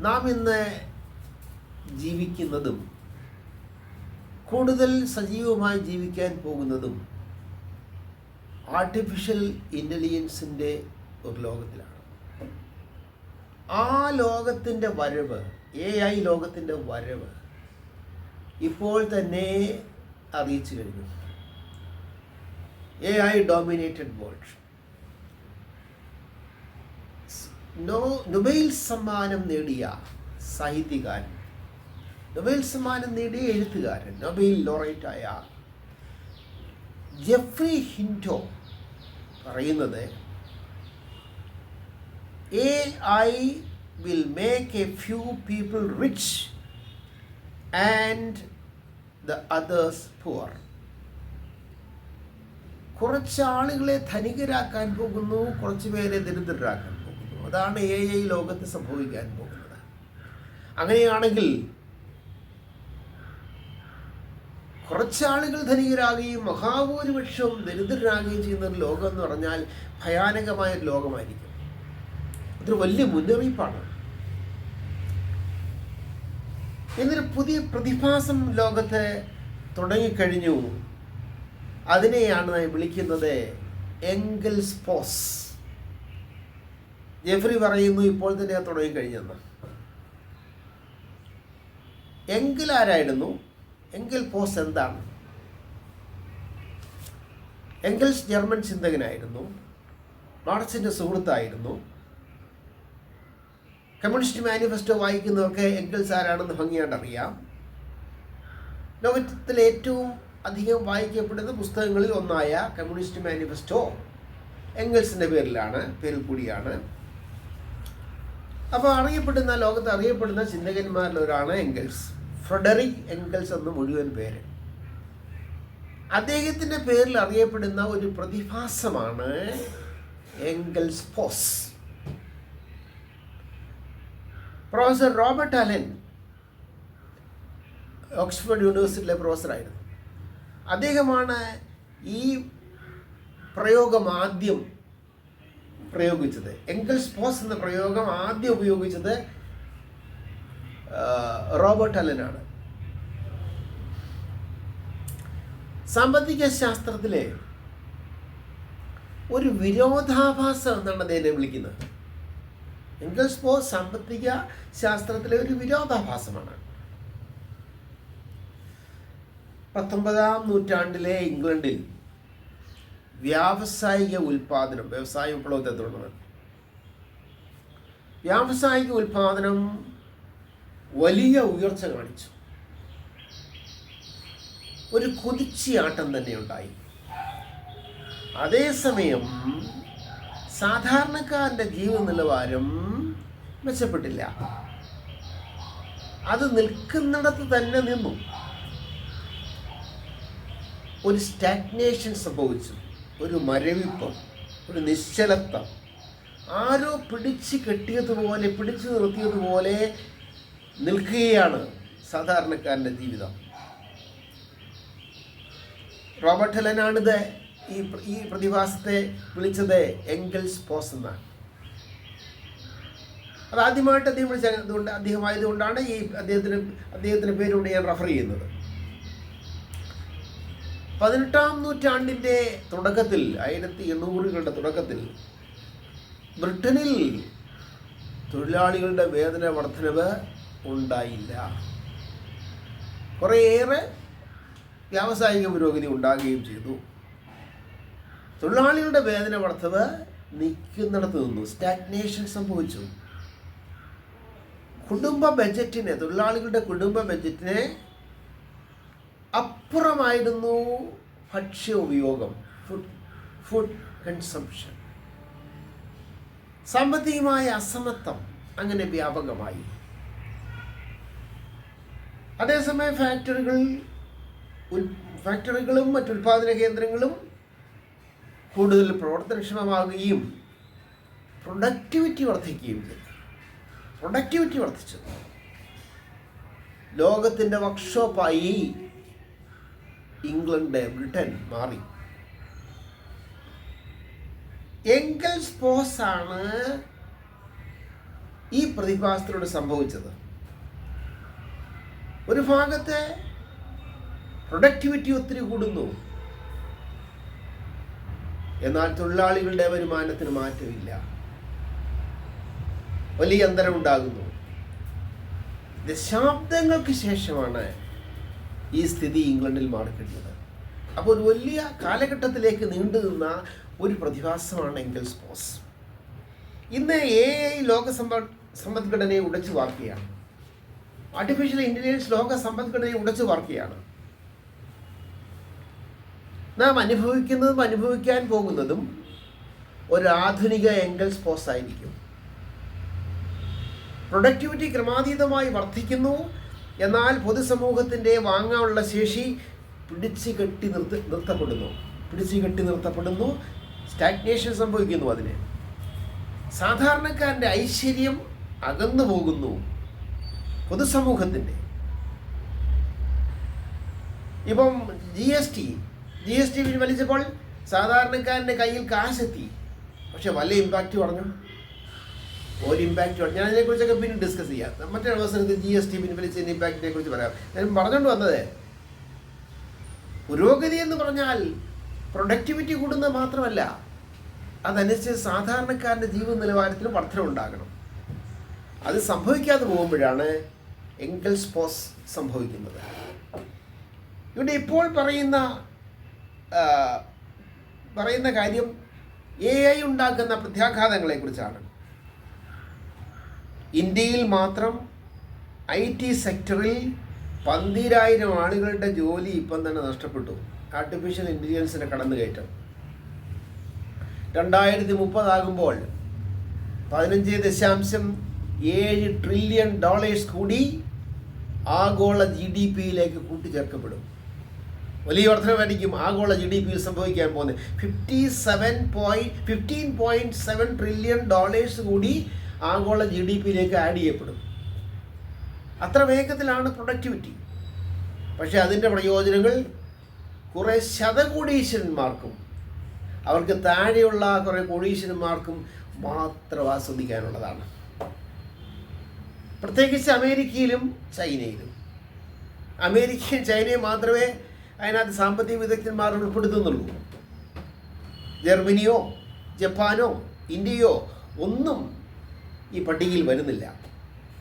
നാം ഇന്ന് ജീവിക്കുന്നതും കൂടുതൽ സജീവമായി ജീവിക്കാൻ പോകുന്നതും ആർട്ടിഫിഷ്യൽ ഇന്റലിജൻസിന്റെ ഒരു ലോകത്തിലാണ്. ആ ലോകത്തിന്റെ വരവ് എ ഐ ലോകത്തിന്റെ വരവ് ഇപ്പോൾ തന്നെ അറിയിച്ചു കഴിഞ്ഞു. A I dominated world no Nobel സമ്മാനം നേടിയ സാഹിത്യകാരൻ. നൊബേൽ സമ്മാനം നേടിയ എഴുത്തുകാരൻ നൊബേൽ ലോറേറ്റായ ജെഫ്രി ഹിൻഡോ പറയുന്നത് A I will make a few people rich and the others poor കുറച്ച് ആളുകളെ ധനികരാക്കാൻ പോകുന്നു കുറച്ച് പേരെ ദരിദ്രരാക്കാൻ പോകുന്നു അതാണ് എ ഐ ലോകത്ത് സംഭവിക്കാൻ പോകുന്നത്. അങ്ങനെയാണെങ്കിൽ കുറച്ചാളുകൾ ധനികരാകുകയും മഹാഭൂരിപക്ഷവും ദരിദ്രരാകുകയും ചെയ്യുന്ന ഒരു ലോകം എന്ന് പറഞ്ഞാൽ ഭയാനകമായ ഒരു ലോകമായിരിക്കും. അതൊരു വലിയ മുന്നറിയിപ്പാണ്. എന്നൊരു പുതിയ പ്രതിഭാസം ലോകത്ത് തുടങ്ങിക്കഴിഞ്ഞു. അതിനെയാണ് വിളിക്കുന്നത് എങ്കിൽസ് പോസ് ജെഫ്രി പറയുന്നു ഇപ്പോൾ തന്നെ തുടങ്ങിക്കഴിഞ്ഞെന്ന് എങ്കിൽ ആരായിരുന്നു? എങ്കിൽ പോസ് എന്താണ്? എങ്കിൽസ് ജർമ്മൻ ചിന്തകനായിരുന്നു. മാർക്സിന്റെ സുഹൃത്തായിരുന്നു. കമ്മ്യൂണിസ്റ്റ് മാനിഫെസ്റ്റോ വായിക്കുന്നവർക്ക് എങ്കിൽസ് ആരാണെന്ന് ഭംഗിയായിട്ട് അറിയാം. ലോകത്തിലെ ഏറ്റവും അധികം വായിക്കപ്പെടുന്ന പുസ്തകങ്ങളിൽ ഒന്നായ കമ്മ്യൂണിസ്റ്റ് മാനിഫെസ്റ്റോ എങ്കിൾസിന്റെ പേരിലാണ് പേരിൽ കൂടിയാണ്. അപ്പോൾ അറിയപ്പെടുന്ന ലോകത്ത് അറിയപ്പെടുന്ന ചിന്തകന്മാരിൽ ഒരാളാണ് എങ്കിൾസ് ഫ്രെഡറിക് എങ്കിൾസ് എന്ന് മുഴുവൻ പേര്. അദ്ദേഹത്തിന്റെ പേരിൽ അറിയപ്പെടുന്ന ഒരു പ്രതിഭാസമാണ് Engels pause. Professor Robert Allen Oxford യൂണിവേഴ്സിറ്റിയിലെ പ്രൊഫസറായിരുന്നു. അദ്ദേഹമാണ് ഈ പ്രയോഗം ആദ്യം പ്രയോഗിച്ചത്. എങ്കിൾസ് പോസ് എന്ന പ്രയോഗം ആദ്യം ഉപയോഗിച്ചത് റോബർട്ട് അലനാണ് സാമ്പത്തിക ശാസ്ത്രത്തിലെ ഒരു വിരോധാഭാസം എന്നാണ് അദ്ദേഹത്തെ വിളിക്കുന്നത്. എങ്കിൾസ് പോസ് സാമ്പത്തിക ശാസ്ത്രത്തിലെ ഒരു വിരോധാഭാസമാണ്. പത്തൊമ്പതാം നൂറ്റാണ്ടിലെ ഇംഗ്ലണ്ടിൽ വ്യാവസായിക ഉൽപാദനം വ്യവസായ വിപ്ലവത്തെ തുടർന്ന്. വ്യാവസായിക ഉൽപാദനം വലിയ ഉയർച്ച കാണിച്ചു. ഒരു കുതിച്ചിയാട്ടം തന്നെ ഉണ്ടായി. അതേസമയം സാധാരണക്കാരന്റെ ജീവ നിലവാരം മെച്ചപ്പെട്ടില്ല. അത് നിൽക്കുന്നിടത്ത് തന്നെ നിന്നു. ഒരു സ്റ്റാഗ്നേഷൻ സംഭവിച്ചു. ഒരു മരവിപ്പം ഒരു നിശ്ചലത്വം. ആരോ പിടിച്ച് കെട്ടിയതുപോലെ പിടിച്ചു നിർത്തിയതുപോലെ നിൽക്കുകയാണ് സാധാരണക്കാരന്റെ ജീവിതം. റോബർട്ട് ഹെലനാണിത് ഈ ഈ പ്രതിഭാസത്തെ വിളിച്ചത് എങ്കിൾസ് പോസ് എന്നാണ്. അത് ആദ്യമായിട്ട് അദ്ദേഹം വിളിച്ച അതുകൊണ്ട് അദ്ദേഹമായതുകൊണ്ടാണ് ഈ അദ്ദേഹത്തിന് അദ്ദേഹത്തിന്റെ പേരോട് ഞാൻ റെഫർ ചെയ്യുന്നത്. പതിനെട്ടാം നൂറ്റാണ്ടിന്റെ തുടക്കത്തിൽ ആയിരത്തി എണ്ണൂറുകളുടെ തുടക്കത്തിൽ ബ്രിട്ടനിൽ തൊഴിലാളികളുടെ വേതന വർധനവ് ഉണ്ടായില്ല. കുറേയേറെ വ്യാവസായിക പുരോഗതി ഉണ്ടാകുകയും ചെയ്തു. തൊഴിലാളികളുടെ വേതന വർധവ് നിൽക്കുന്നിടത്ത് നിന്നു. സ്റ്റാഗ്നേഷൻ സംഭവിച്ചു. കുടുംബ ബജറ്റിനെ തൊഴിലാളികളുടെ കുടുംബ ബജറ്റിനെ അപ്പുറമായിരുന്നു ഭക്ഷ്യ ഉപയോഗം ഫുഡ് ഫുഡ് കൺസംഷൻ സാമ്പത്തികമായ അസമത്വം അങ്ങനെ വ്യാപകമായി. അതേസമയം ഫാക്ടറികൾ ഫാക്ടറികളും മറ്റുൽപാദന കേന്ദ്രങ്ങളും കൂടുതൽ പ്രവർത്തനക്ഷമമാകുകയും പ്രൊഡക്ടിവിറ്റി വർദ്ധിക്കുകയും ചെയ്തു. പ്രൊഡക്ടിവിറ്റി വർദ്ധിച്ചു. ലോകത്തിന്റെ വർക്ക്ഷോപ്പായി ഇംഗ്ലണ്ട് ബ്രിട്ടൻ മാറി. എങ്കൽസ് പോസ് ആണ് ഈ പ്രതിഭാസത്തിലൂടെ സംഭവിച്ചത്. ഒരു ഭാഗത്തെ പ്രൊഡക്ടിവിറ്റി ഒത്തിരി കൂടുന്നു. എന്നാൽ തൊഴിലാളികളുടെ വരുമാനത്തിന് മാറ്റമില്ല. വലിയ അന്തരം ഉണ്ടാകുന്നു. ദശാബ്ദങ്ങൾക്ക് ശേഷമാണ് ഈ സ്ഥിതി ഇംഗ്ലണ്ടിൽ മാറിക്കിട്ടുന്നത്. അപ്പോൾ ഒരു വലിയ കാലഘട്ടത്തിലേക്ക് നീണ്ടു നിന്ന ഒരു പ്രതിഭാസമാണ് എങ്കിൽസ് പോസ് ഇന്ന് എ ഐ ലോക സമ്പ സമ്പദ്ഘടനയെ ഉടച്ചു വാർക്കുകയാണ്. ആർട്ടിഫിഷ്യൽ ഇന്റലിജൻസ് ലോക സമ്പദ്ഘടനയെ ഉടച്ചു വാർക്കുകയാണ്. നാം അനുഭവിക്കുന്നതും അനുഭവിക്കാൻ പോകുന്നതും ആധുനിക എംഗൽസ് പോസ് ആയിരിക്കും. പ്രൊഡക്ടിവിറ്റി ക്രമാതീതമായി വർദ്ധിക്കുന്നു. എന്നാൽ പൊതുസമൂഹത്തിന്റെ വാങ്ങാനുള്ള ശേഷി പിടിച്ചു കെട്ടി നിർത്തി നിർത്തപ്പെടുന്നു. പിടിച്ചു കെട്ടി നിർത്തപ്പെടുന്നു. സ്റ്റാഗ്നേഷൻ സംഭവിക്കുന്നു അതിന്. സാധാരണക്കാരന്റെ ഐശ്വര്യം അകന്നു പോകുന്നു പൊതുസമൂഹത്തിന്റെ. ഇപ്പം G S T G S T പിൻവലിച്ചപ്പോൾ സാധാരണക്കാരന്റെ കയ്യിൽ കാശെത്തി. പക്ഷെ വലിയ ഇമ്പാക്റ്റ് പറഞ്ഞു ഒരു ഇമ്പാക്റ്റ് ഞാൻ അതിനെക്കുറിച്ചൊക്കെ പിന്നെ ഡിസ്കസ് ചെയ്യാം. മറ്റൊരു അവസരത്തിൽ ജി എസ് ടി പിൻവലിച്ചതിന്റെ ഇമ്പാക്റ്റിനെ കുറിച്ച് പറയാം. ഞാൻ പറഞ്ഞുകൊണ്ട് വന്നത് പുരോഗതി എന്ന് പറഞ്ഞാൽ പ്രൊഡക്ടിവിറ്റി കൂടുന്നത് മാത്രമല്ല അതനുസരിച്ച് സാധാരണക്കാരന്റെ ജീവിത നിലവാരത്തിൽ വർധന ഉണ്ടാകണം. അത് സംഭവിക്കാതെ പോകുമ്പോഴാണ് എങ്കൽസ് പോസ് സംഭവിക്കുന്നത്. ഇവിടെ ഇപ്പോൾ പറയുന്ന പറയുന്ന കാര്യം എ ഐ ഉണ്ടാക്കുന്ന പ്രത്യാഘാതങ്ങളെക്കുറിച്ചാണ്. ഇന്ത്യയിൽ മാത്രം ഐ ടി സെക്ടറിൽ പന്തിരായിരം ആളുകളുടെ ജോലി ഇപ്പം തന്നെ നഷ്ടപ്പെട്ടു. ആർട്ടിഫിഷ്യൽ ഇന്റലിജൻസിന്റെ കടന്നുകയറ്റം. രണ്ടായിരത്തി മുപ്പതാകുമ്പോൾ പതിനഞ്ച് ദശാംശം ഏഴ് ട്രില്യൺ ഡോളേഴ്സ് കൂടി ആഗോള ജി ഡി പിയിലേക്ക് കൂട്ടിച്ചേർക്കപ്പെടും. വലിയ വർധനമായിരിക്കും ആഗോള ജി ഡി പിയിൽ സംഭവിക്കാൻ പോകുന്നത്. Fifty seven point fifteen point seven trillion dollars കൂടി ആഗോള ജി ഡി പിയിലേക്ക് ആഡ് ചെയ്യപ്പെടും. അത്ര വേഗത്തിലാണ് പ്രൊഡക്ടിവിറ്റി പക്ഷേ അതിന്റെ പ്രയോജനങ്ങൾ കുറേ ശതകോടീശ്വരന്മാർക്കും അവർക്ക് താഴെയുള്ള കുറേ കോടീശ്വരന്മാർക്കും മാത്രം ആസ്വദിക്കാനുള്ളതാണ്. പ്രത്യേകിച്ച് അമേരിക്കയിലും ചൈനയിലും. അമേരിക്കയും ചൈനയും മാത്രമേ അതിനകത്ത് സാമ്പത്തിക വിദഗ്ധന്മാർ ഉൾപ്പെടുത്തുന്നുള്ളൂ. ജർമ്മനിയോ ജപ്പാനോ ഇന്ത്യയോ ഒന്നും ഈ പട്ടികയിൽ വരുന്നില്ല.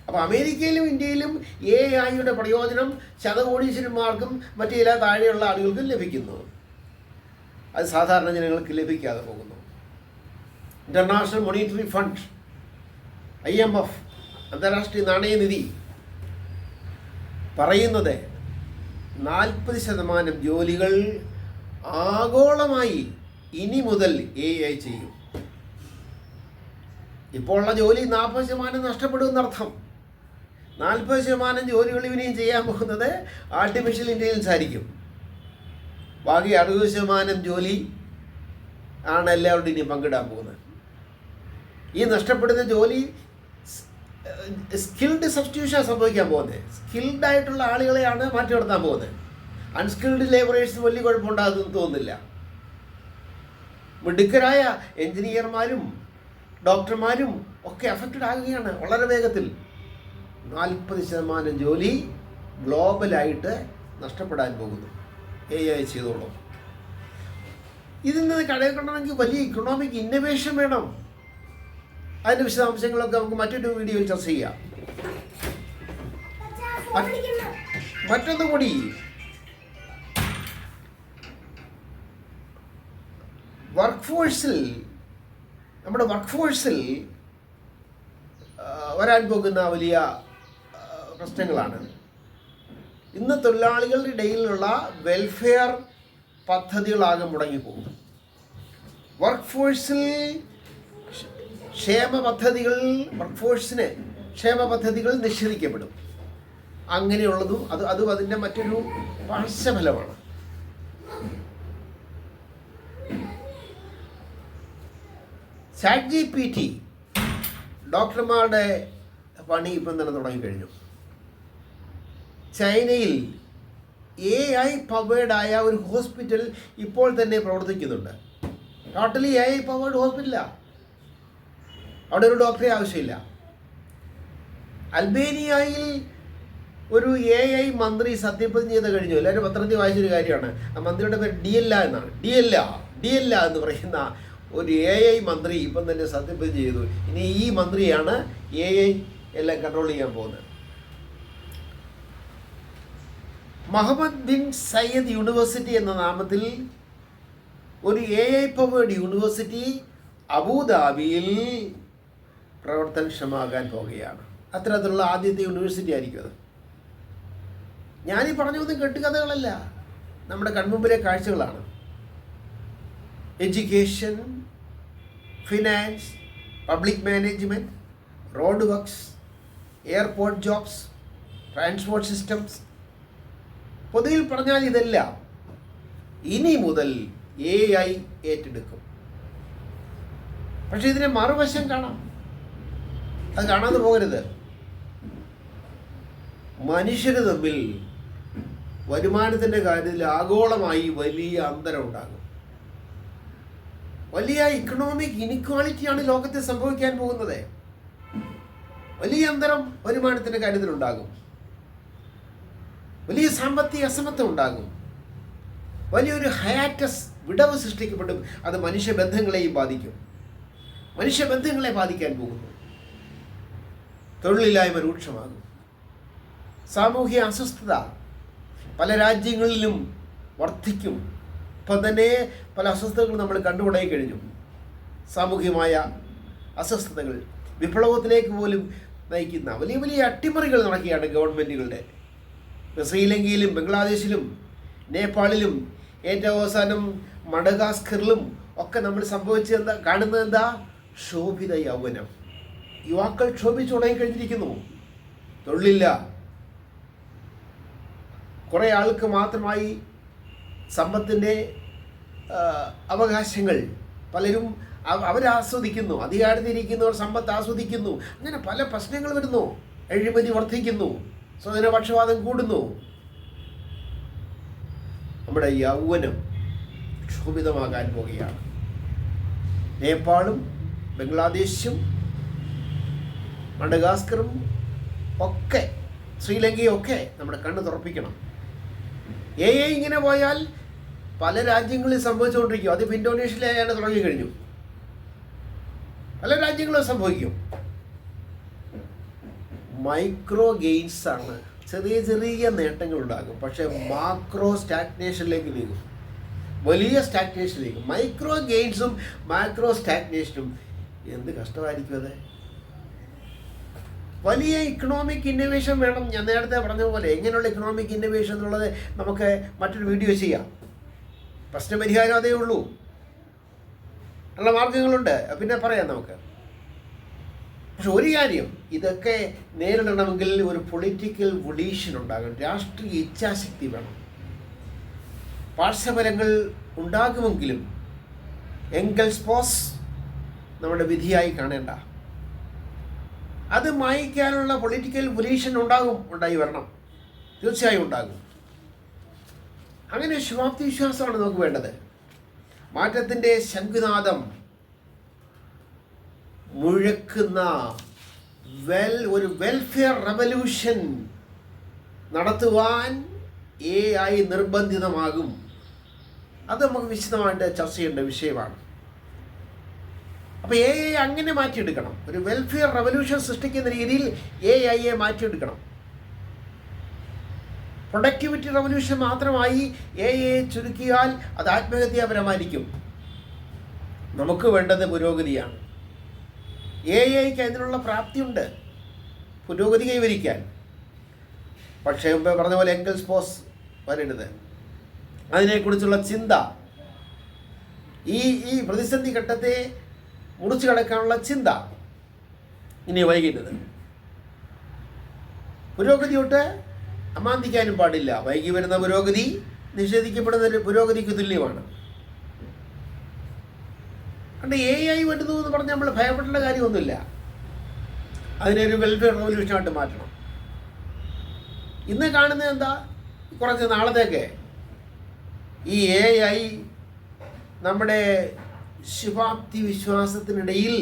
അപ്പോൾ അമേരിക്കയിലും ഇന്ത്യയിലും എ ഐയുടെ പ്രയോജനം ശതകോടീശ്വരന്മാർക്കും മറ്റു ചില താഴെയുള്ള ആളുകൾക്കും ലഭിക്കുന്നു. അത് സാധാരണ ജനങ്ങൾക്ക് ലഭിക്കാതെ പോകുന്നു. International Monetary Fund I M F അന്താരാഷ്ട്രീയ നാണയനിധി പറയുന്നത് നാൽപ്പത് ശതമാനം ജോലികൾ ആഗോളമായി ഇനി മുതൽ എ ഐ ചെയ്യും. ഇപ്പോൾ ഉള്ള ജോലി നാൽപ്പത് ശതമാനം നഷ്ടപ്പെടുമെന്നർത്ഥം നാൽപ്പത് ശതമാനം ജോലികൾ ഇവനെയും ചെയ്യാൻ പോകുന്നത് ആർട്ടിഫിഷ്യൽ ഇന്റലിജൻസ് ആയിരിക്കും. ബാക്കി അറുപത് ശതമാനം ജോലി ആണ് എല്ലാവരുടെയും ഇനി പങ്കിടാൻ പോകുന്നത്. ഈ നഷ്ടപ്പെടുന്ന ജോലി സ്കിൽഡ് സബ്സ്റ്റിറ്റ്യൂഷൻ സംഭവിക്കാൻ പോകുന്നത്. സ്കിൽഡ് ആയിട്ടുള്ള ആളുകളെയാണ് മാറ്റി നിർത്താൻ പോകുന്നത്. അൺസ്കിൽഡ് ലേബറേഴ്സ് വലിയ കുഴപ്പമുണ്ടാകുമെന്ന് തോന്നുന്നില്ല. മിടുക്കരായ എഞ്ചിനീയർമാരും ഡോക്ടർമാരും ഒക്കെ അഫക്റ്റഡ് ആകുകയാണ് വളരെ വേഗത്തിൽ. നാൽപ്പത് ശതമാനം ജോലി ഗ്ലോബലായിട്ട് നഷ്ടപ്പെടാൻ പോകുന്നു. എ ഐ ചെയ്തോളും. ഇതിൽ നിന്ന് കടയിൽക്കൊണ്ടെങ്കിൽ വലിയ ഇക്കണോമിക് ഇന്നവേഷൻ വേണം. അതിന്റെ വിശദാംശങ്ങളൊക്കെ നമുക്ക് മറ്റൊരു വീഡിയോയിൽ ചർച്ച ചെയ്യാം. മറ്റൊന്നും കൂടി. വർക്ക് ഫോഴ്സിൽ നമ്മുടെ വർക്ക് ഫോഴ്സിൽ വരാൻ പോകുന്ന വലിയ പ്രശ്നങ്ങളാണ്. ഇന്ന് തൊഴിലാളികളുടെ ഇടയിലുള്ള വെൽഫെയർ പദ്ധതികളാകെ മുടങ്ങിപ്പോകും. വർക്ക് ഫോഴ്സിൽ ക്ഷേമ പദ്ധതികൾ വർക്ക് ഫോഴ്സിന് ക്ഷേമ പദ്ധതികൾ നിഷേധിക്കപ്പെടും. അങ്ങനെയുള്ളതും അത് അതും അതിന്റെ മറ്റൊരു പാർശ്വഫലമാണ്. ചാറ്റ് ജി പി ടി ഡോക്ടർമാരുടെ പണി ഇപ്പം തന്നെ തുടങ്ങിക്കഴിഞ്ഞു ചൈനയിൽ എ ഐ പവേഡായ ഒരു ഹോസ്പിറ്റൽ ഇപ്പോൾ തന്നെ പ്രവർത്തിക്കുന്നുണ്ട്. ടോട്ടലി എ ഐ പവേഡ് ഹോസ്പിറ്റലാണ് അവിടെ ഒരു ഡോക്ടറെ ആവശ്യമില്ല. അൽബേനിയയിൽ ഒരു എ ഐ മന്ത്രി സത്യപ്രതിജ്ഞ ചെയ്ത് കഴിഞ്ഞു. എല്ലാവരും പത്രത്തിൽ വായിച്ചൊരു കാര്യമാണ്. ആ മന്ത്രിയുടെ പേര് ഡി എല്ല എന്നാണ്. ഡി എല്ല ഡി എല്ല എന്ന് പറയുന്ന ഒരു എ ഐ മന്ത്രി ഇപ്പം തന്നെ സത്യപ്രതിജ്ഞ ചെയ്തു. ഇനി ഈ മന്ത്രിയാണ് എ ഐ എല്ലാം കൺട്രോൾ ചെയ്യാൻ പോകുന്നത്. മുഹമ്മദ് ബിൻ സയ്യദ് യൂണിവേഴ്സിറ്റി എന്ന നാമത്തിൽ ഒരു എ ഐ പവേഡ് യൂണിവേഴ്സിറ്റി അബുദാബിയിൽ പ്രവർത്തനക്ഷമമാകാൻ പോവുകയാണ് അത്തരത്തിലുള്ള ആദ്യത്തെ യൂണിവേഴ്സിറ്റി ആയിരിക്കും അത്. ഞാനീ പറഞ്ഞതൊന്നും കെട്ടുകഥകളല്ല നമ്മുടെ കൺമുമ്പിലെ കാഴ്ചകളാണ്. Education finance public management road works airport jobs transport systems പൊതുവിൽ പറഞ്ഞാൽ ഇതെല്ലാം ഇനി മുതൽ എ ഐ ഏറ്റെടുക്കും. പക്ഷെ ഇതിനെ മറുവശം കാണാം. അത് കാണാതെ പോകരുത്. മനുഷ്യർ തമ്മിൽ വരുമാനത്തിന്റെ കാര്യത്തിൽ ആഗോളമായി വലിയ അന്തരം ഉണ്ടാകും. വലിയ ഇക്കണോമിക് ഇനിക്വാളിറ്റിയാണ് ലോകത്തെ സംഭവിക്കാൻ പോകുന്നത്. വലിയ അന്തരം വരുമാനത്തിന്റെ കാര്യത്തിൽ ഉണ്ടാകും വലിയ സാമ്പത്തിക അസമത്വം ഉണ്ടാകും. വലിയൊരു ഹയാറ്റസ് വിടവ് സൃഷ്ടിക്കപ്പെടും. അത് മനുഷ്യബന്ധങ്ങളെയും ബാധിക്കും. മനുഷ്യബന്ധങ്ങളെ ബാധിക്കാൻ പോകുന്നു. തൊഴിലില്ലായ്മ രൂക്ഷമാകും. സാമൂഹ്യ അസ്വസ്ഥത പല രാജ്യങ്ങളിലും വർദ്ധിക്കും. ഇപ്പം തന്നെ പല അസ്വസ്ഥതകൾ നമ്മൾ കണ്ടുപിടായി കഴിഞ്ഞു സാമൂഹ്യമായ അസ്വസ്ഥതകൾ വിപ്ലവത്തിലേക്ക് പോലും നയിക്കുന്ന വലിയ വലിയ അട്ടിമറികൾ നടക്കുകയാണ് ഗവൺമെന്റുകളുടെ ശ്രീലങ്കയിലും ബംഗ്ലാദേശിലും നേപ്പാളിലും ഏറ്റവും അവസാനം മഡഗാസ്കറിലും ഒക്കെ നമ്മൾ സംഭവിച്ചത് എന്താ കാണുന്നത് എന്താ? ക്ഷോഭിത യൗവനം. യുവാക്കൾ ക്ഷോഭിച്ചു തുടങ്ങിക്കഴിഞ്ഞിരിക്കുന്നു തൊഴിലില്ല. കുറേ ആൾക്ക് മാത്രമായി സമ്പത്തിന്റെ അവകാശങ്ങൾ. പലരും അവ- അവരാസ്വദിക്കുന്നു. അധികാരത്തിരിക്കുന്നവർ സമ്പത്ത് ആസ്വദിക്കുന്നു. അങ്ങനെ പല പ്രശ്നങ്ങൾ വരുന്നു. അഴിമതി വർദ്ധിക്കുന്നു. സ്വജനപക്ഷപാതം കൂടുന്നു. നമ്മുടെ യൗവനം ക്ഷോഭിതമാകാൻ പോകുകയാണ് നേപ്പാളും ബംഗ്ലാദേശും മഡഗാസ്കറും ഒക്കെ ശ്രീലങ്കയും ഒക്കെ നമ്മുടെ കണ്ണ് തുറപ്പിക്കണം. എ ഇങ്ങനെ പോയാൽ പല രാജ്യങ്ങളിൽ സംഭവിച്ചുകൊണ്ടിരിക്കും. അതിപ്പോൾ ഇന്തോനേഷ്യയിലാണ് തുടങ്ങി കഴിഞ്ഞു. പല രാജ്യങ്ങളും സംഭവിക്കും. മൈക്രോ ഗെയിൻസ് ആണ്. ചെറിയ ചെറിയ നേട്ടങ്ങൾ ഉണ്ടാകും. പക്ഷേ മാക്രോ സ്റ്റാഗ്നേഷനിലേക്ക് നീങ്ങും. വലിയ സ്റ്റാഗ്നേഷനിലേക്ക്. മൈക്രോ ഗെയിൻസും മാക്രോ സ്റ്റാഗ്നേഷനും എന്ത് കഷ്ടമായിരിക്കും അത്? വലിയ ഇക്കണോമിക് ഇന്നോവേഷൻ വേണം. ഞാൻ നേരത്തെ പറഞ്ഞ പോലെ എങ്ങനെയുള്ള ഇക്കണോമിക് ഇന്നോവേഷൻ എന്നുള്ളത് നമുക്ക് മറ്റൊരു വീഡിയോ ചെയ്യാം. പ്രശ്നപരിഹാരം അതേ ഉള്ളൂ. ഉള്ള മാർഗങ്ങളുണ്ട്. പിന്നെ പറയാം നമുക്ക്. പക്ഷെ ഒരു കാര്യം ഇതൊക്കെ നേരിടണമെങ്കിൽ ഒരു പൊളിറ്റിക്കൽ വൊഡീഷൻ ഉണ്ടാകണം. രാഷ്ട്രീയ ഇച്ഛാശക്തി വേണം. പാർശ്വഫലങ്ങൾ ഉണ്ടാകുമെങ്കിലും എങ്കൽസ് പോസ് നമ്മുടെ വിധിയായി കാണേണ്ട. അത് മായിക്കാനുള്ള പൊളിറ്റിക്കൽ വൊലീഷൻ ഉണ്ടാകും ഉണ്ടായി വരണം. തീർച്ചയായും ഉണ്ടാകും. അങ്ങനെ ശുഭാപ്തി വിശ്വാസമാണ് നമുക്ക് വേണ്ടത്. മാറ്റത്തിന്റെ ശംഖുനാദം മുഴക്കുന്ന വെൽ ഒരു വെൽഫെയർ റവല്യൂഷൻ നടത്തുവാൻ എ ഐ നിർബന്ധിതമാകും. അത് നമുക്ക് വിശദമായിട്ട് ചർച്ച ചെയ്യേണ്ട വിഷയമാണ്. അപ്പോൾ എ ഐ അങ്ങനെ മാറ്റിയെടുക്കണം. ഒരു വെൽഫെയർ റവല്യൂഷൻ സൃഷ്ടിക്കുന്ന രീതിയിൽ എ ഐയെ മാറ്റിയെടുക്കണം. പ്രൊഡക്ടിവിറ്റി റവല്യൂഷൻ മാത്രമായി എ എ ചുരുക്കിയാൽ അത് ആത്മഹത്യാപരമായിരിക്കും. നമുക്ക് വേണ്ടത് പുരോഗതിയാണ്. എ ഐക്ക് അതിനുള്ള പ്രാപ്തിയുണ്ട്. പുരോഗതി കൈവരിക്കാൻ. പക്ഷേ മുമ്പേ പറഞ്ഞ പോലെ എങ്കൽ സ്പോസ് വരരുത് അതിനെക്കുറിച്ചുള്ള ചിന്ത. ഈ ഈ പ്രതിസന്ധി ഘട്ടത്തെ മുറിച്ചു കടക്കാനുള്ള ചിന്ത. ഇനി വൈകിട്ടത്. പുരോഗതിയോട്ട് അമാന്തിക്കാനും പാടില്ല. വൈകി വരുന്ന പുരോഗതി നിഷേധിക്കപ്പെടുന്ന പുരോഗതിക്ക് തുല്യമാണ്. കണ്ട് എ ഐ വരുന്നു എന്ന് പറഞ്ഞ് നമ്മൾ ഭയപ്പെടേണ്ട കാര്യമൊന്നുമില്ല. അതിനൊരു വെൽഫെയർ റവല്യൂഷനായിട്ട് മാറ്റണം. ഇന്ന് കാണുന്നത് എന്താ? കുറച്ച് നാളത്തേക്ക് ഈ എ ഐ നമ്മുടെ ശുഭാപ്തി വിശ്വാസത്തിനിടയിൽ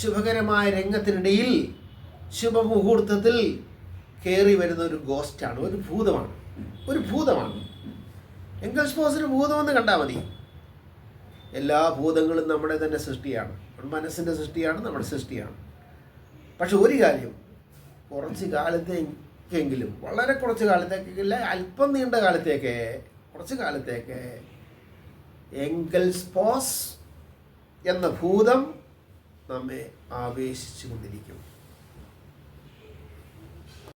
ശുഭകരമായ രംഗത്തിനിടയിൽ ശുഭമുഹൂർത്തത്തിൽ കയറി വരുന്ന ഒരു ഗോസ്റ്റാണ് ഒരു ഭൂതമാണ്. ഒരു ഭൂതമാണ്. എങ്കിൽ ബോസിന് ഭൂതമെന്ന് കണ്ടാൽ മതി. എല്ലാ ഭൂതങ്ങളും നമ്മുടെ തന്നെ സൃഷ്ടിയാണ്. മനസ്സിന്റെ സൃഷ്ടിയാണ് നമ്മുടെ സൃഷ്ടിയാണ്. പക്ഷെ ഒരു കാര്യം കുറച്ച് കാലത്തേക്കെങ്കിലും വളരെ കുറച്ച് കാലത്തേക്കില്ല അല്പം നീണ്ട കാലത്തേക്ക് കുറച്ച് കാലത്തേക്ക് എങ്കിൽസ് സ്പോസ് എന്ന ഭൂതം നമ്മെ ആവേശിച്ചു കൊണ്ടിരിക്കും